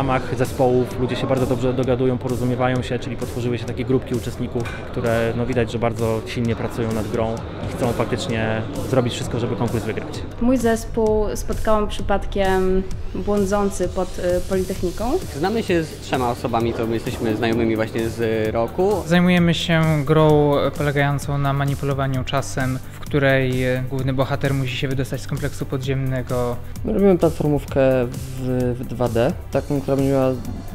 ramach zespołów ludzie się bardzo dobrze dogadują, porozumiewają się, czyli potworzyły się takie grupki uczestników, które no widać, że bardzo silnie pracują nad grą i chcą faktycznie zrobić wszystko, żeby konkurs wygrać. Mój zespół spotkałam przypadkiem błądzący pod y, Politechniką. Znamy się z trzema osobami, to my jesteśmy znajomymi właśnie z roku. Zajmujemy się grą polegającą na manipulowaniu czasem, w której e, główny bohater musi się wydostać z kompleksu podziemnego. My robimy platformówkę w, w 2D, taką, która będzie miała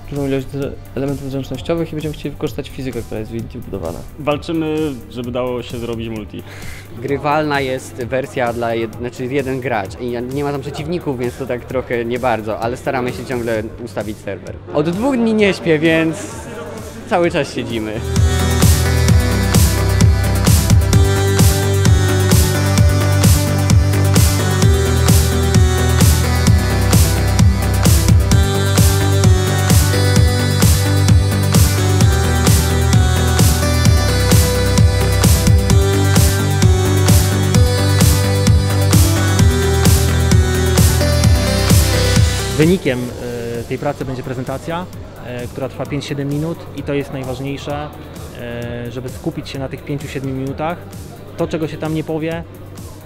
dużą ilość elementów zręcznościowych i będziemy chcieli wykorzystać fizykę, która jest w Unity wbudowana. Walczymy, żeby dało się zrobić multi. Grywalna jest wersja dla jed... znaczy jeden gracz i nie ma tam przeciwników, więc to tak trochę nie bardzo, ale staramy się ciągle ustawić serwer. Od dwóch dni nie śpię, więc cały czas siedzimy. Wynikiem e, tej pracy będzie prezentacja, e, która trwa 5-7 minut i to jest najważniejsze, e, żeby skupić się na tych 5-7 minutach. To, czego się tam nie powie,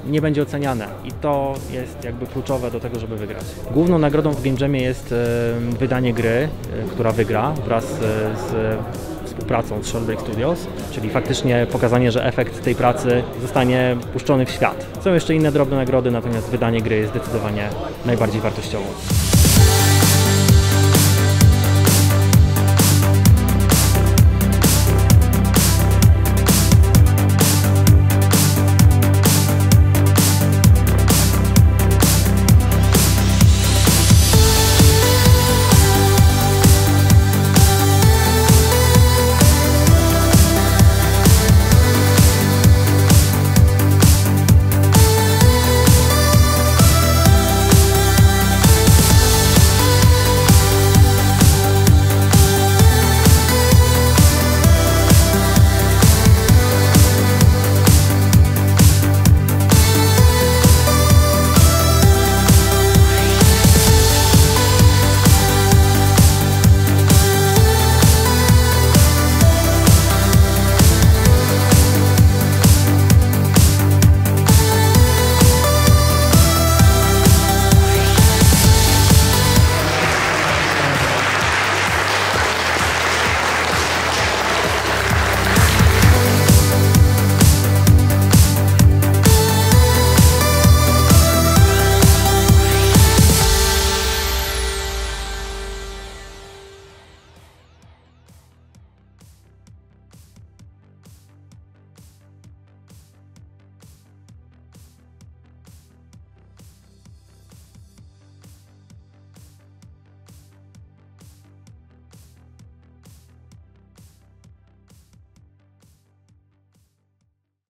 nie będzie oceniane i to jest jakby kluczowe do tego, żeby wygrać. Główną nagrodą w Game Jamie jest wydanie gry, która wygra wraz z współpracą z Shellbreak Studios, czyli faktycznie pokazanie, że efekt tej pracy zostanie puszczony w świat. Są jeszcze inne drobne nagrody, natomiast wydanie gry jest zdecydowanie najbardziej wartościową.